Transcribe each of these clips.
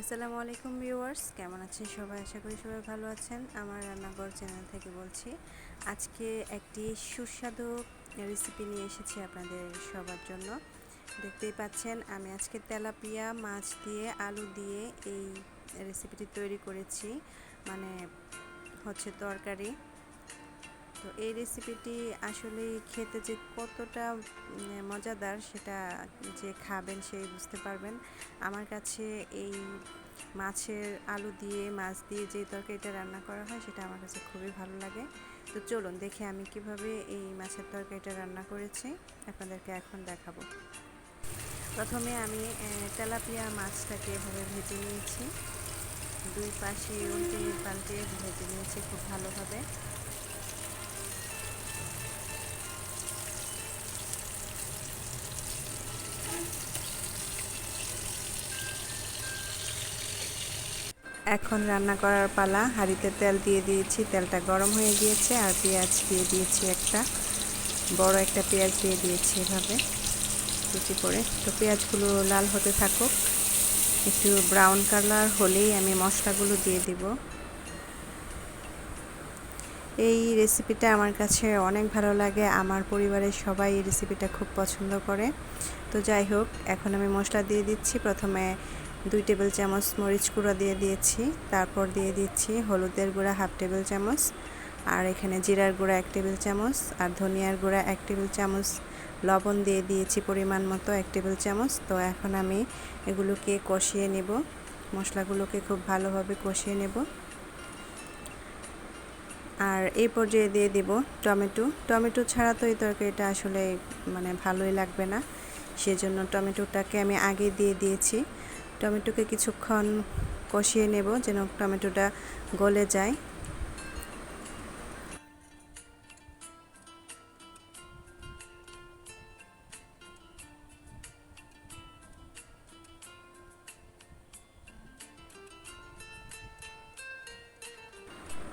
আসসালামু আলাইকুম ভিউয়ার্স, কেমন আছেন সবাই? আশা করি সবাই ভালো আছেন। আমার রান্নাঘর চ্যানেল থেকে বলছি, আজকে একটি সুস্বাদু রেসিপি নিয়ে এসেছি আপনাদের সবার জন্য। দেখতেই পাচ্ছেন, আমি আজকে তেলাপিয়া, মাছ দিয়ে, আলু দিয়ে এই রেসিপিটি তৈরি করেছি। মানে হচ্ছে তরকারি। তো এই রেসিপিটি আসলে খেতে যে কতটা মজাদার সেটা যে খাবেন সেই বুঝতে পারবেন। আমার কাছে এই মাছের আলু দিয়ে, মাছ দিয়ে যে তরকারিটা রান্না করা হয় সেটা আমার কাছে খুবই ভালো লাগে। তো চলুন দেখে আমি কীভাবে এই মাছের তরকারিটা রান্না করেছি। আপনাদেরকে এখন দেখাবো। প্রথমে আমি তেলাপিয়া মাছটাকে এভাবে ভেজে নিয়েছি। দুই পাশে উল্টে পাল্টে ভেজে নিয়েছি খুব ভালোভাবে। এখন রান্না করার পালা। হাঁড়িতে তেল দিয়ে দিয়েছি। তেলটা গরম হয়ে গিয়েছে আর পেঁয়াজ দিয়ে দিয়েছি একটা। বড় একটা পেঁয়াজ দিয়ে দিয়েছি এভাবে। কুচি করে। তো পেঁয়াজগুলো লাল হতে থাকুক। একটু ব্রাউন কালার হলেই আমি মশলাগুলো দিয়ে দিব। এই রেসিপিটা আমার কাছে অনেক ভালো লাগে। আমার পরিবারের সবাই এই রেসিপিটা খুব পছন্দ করে। তো যাই হোক, এখন আমি মশলা দিয়ে দিচ্ছি। প্রথমে দুই টেবিল চামচ মরিচ গুঁড়া দিয়ে দিয়েছি। তারপর দিয়ে দিচ্ছি হলুদের গুঁড়া হাফ টেবিল চামচ। আর এখানে জিরার গুঁড়া এক টেবিল চামচ। আর ধনিয়ার গুঁড়া এক টেবিল চামচ। লবণ দিয়ে দিয়েছি পরিমাণ মতো এক টেবিল চামচ। তো এখন আমি এগুলোকে কষিয়ে নেব। মশলাগুলোকে খুব ভালোভাবে কষিয়ে নেব। আর এই পর্যায়ে দিয়ে দেব টমেটো। টমেটো ছাড়া তো এই তরকারিটা আসলে মানে ভালোই লাগবে না। সেজন্য টমেটোটাকে আমি আগে দিয়ে দিয়েছি। টমেটোকে কিছুক্ষণ কষিয়ে নেব যেন টমেটোটা গলে যায়।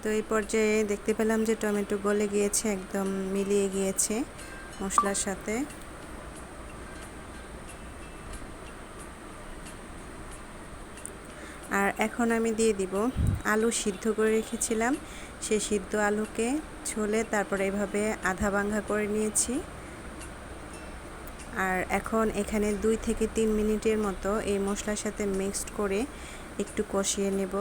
তো এই পর্যায়ে দেখতে পেলাম যে টমেটো গলে গিয়েছে, একদম মিলিয়ে গিয়েছে মশলার সাথে। আর এখন আমি দিয়ে দিব আলু সিদ্ধ করে রেখেছিলাম। সে সিদ্ধ আলুকে ছোলে তারপরে এভাবে আধা ভাঙ্গা করে নিয়েছি। আর এখন এখানে দুই থেকে তিন মিনিটের মতো এই মশলার সাথে মিক্সড করে একটু কষিয়ে নেব।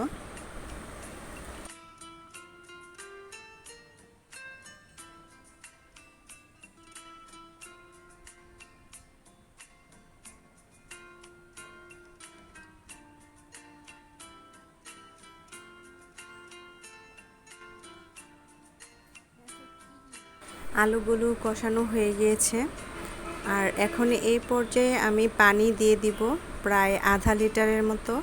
আলুগুলো কষানো হয়ে গিয়েছে। আর এখন এই পর্যায়ে আমি পানি দিয়ে দিব প্রায় আধা লিটারের মতো।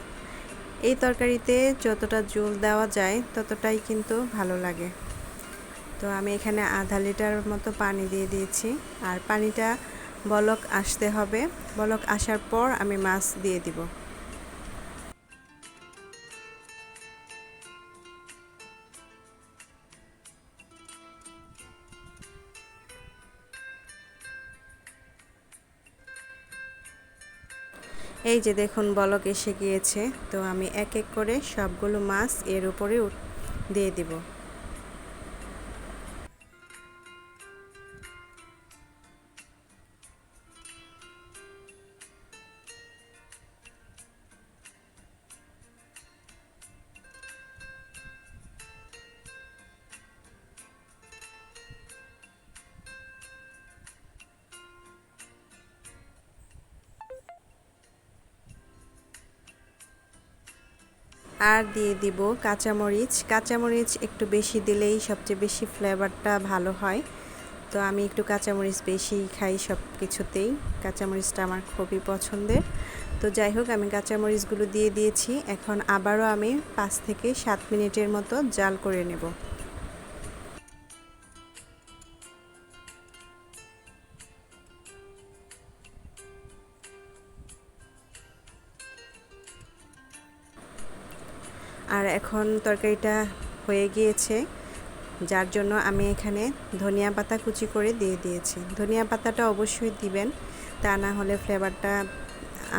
এই তরকারিতে যতটা জল দেওয়া যায় ততটাই কিন্তু ভালো লাগে। তো আমি এখানে আধা লিটার মতো পানি দিয়ে দিয়েছি। আর পানিটা বলক আসতে হবে। বলক আসার পর আমি মাছ দিয়ে দিব। এই যে দেখুন বলক এসে গিয়েছে, তো আমি এক এক করে সবগুলো মাছ এর উপরে দিয়ে দিব। আর দিয়ে দিব কাঁচামরিচ। কাঁচামরিচ একটু বেশি দিলেই সবচেয়ে বেশি ফ্লেভারটা ভালো হয়। তো আমি একটু কাঁচামরিচ বেশি খাই সব কিছুতেই কাঁচামরিচটা আমার খুবই পছন্দের। তো যাই হোক, আমি কাঁচামরিচগুলো দিয়ে দিয়েছি। এখন আবারও আমি পাঁচ থেকে সাত মিনিটের মতো জাল করে নেব। আর এখন তরকারিটা হয়ে গিয়েছে, যার জন্য আমি এখানে ধনিয়া পাতা কুচি করে দিয়ে দিয়েছি। ধনিয়া পাতাটা অবশ্যই দিবেন, তা না হলে ফ্লেভারটা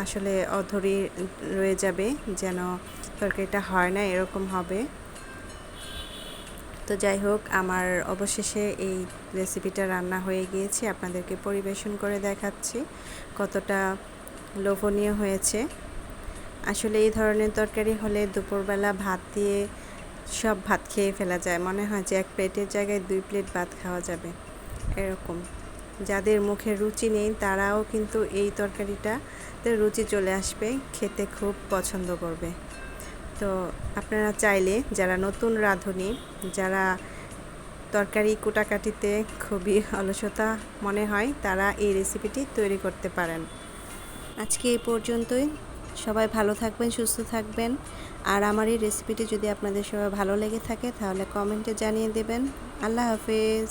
আসলে অধরি রয়ে যাবে, যেন তরকারিটা হয় না এরকম হবে। তো যাই হোক, আমার অবশেষে এই রেসিপিটা রান্না হয়ে গিয়েছে, আপনাদেরকে পরিবেশন করে দেখাচ্ছি কতটা লোভনীয় হয়েছে। আসলে এই ধরনের তরকারি হলে দুপুরবেলা ভাত দিয়ে সব ভাত খেয়ে ফেলা যায়। মনে হয় যে এক প্লেটের জায়গায় দুই প্লেট ভাত খাওয়া যাবে। এরকম। যাদের মুখে রুচি নেই, তারাও কিন্তু এই তরকারিটাতে রুচি চলে আসবে, খেতে খুব পছন্দ করবে। তো আপনারা চাইলে, যারা নতুন রাঁধুনি, যারা তরকারি কুটাকাটিতে খুবই অলসতা মনে হয়, তারা এই রেসিপিটি তৈরি করতে পারেন। আজকে এই পর্যন্তই। সবাই ভালো থাকবেন, সুস্থ থাকবেন। আর আমার এই রেসিপিটি যদি আপনাদের সবাই ভালো লেগে থাকে, তাহলে কমেন্টে জানিয়ে দেবেন। আল্লাহ হাফেজ।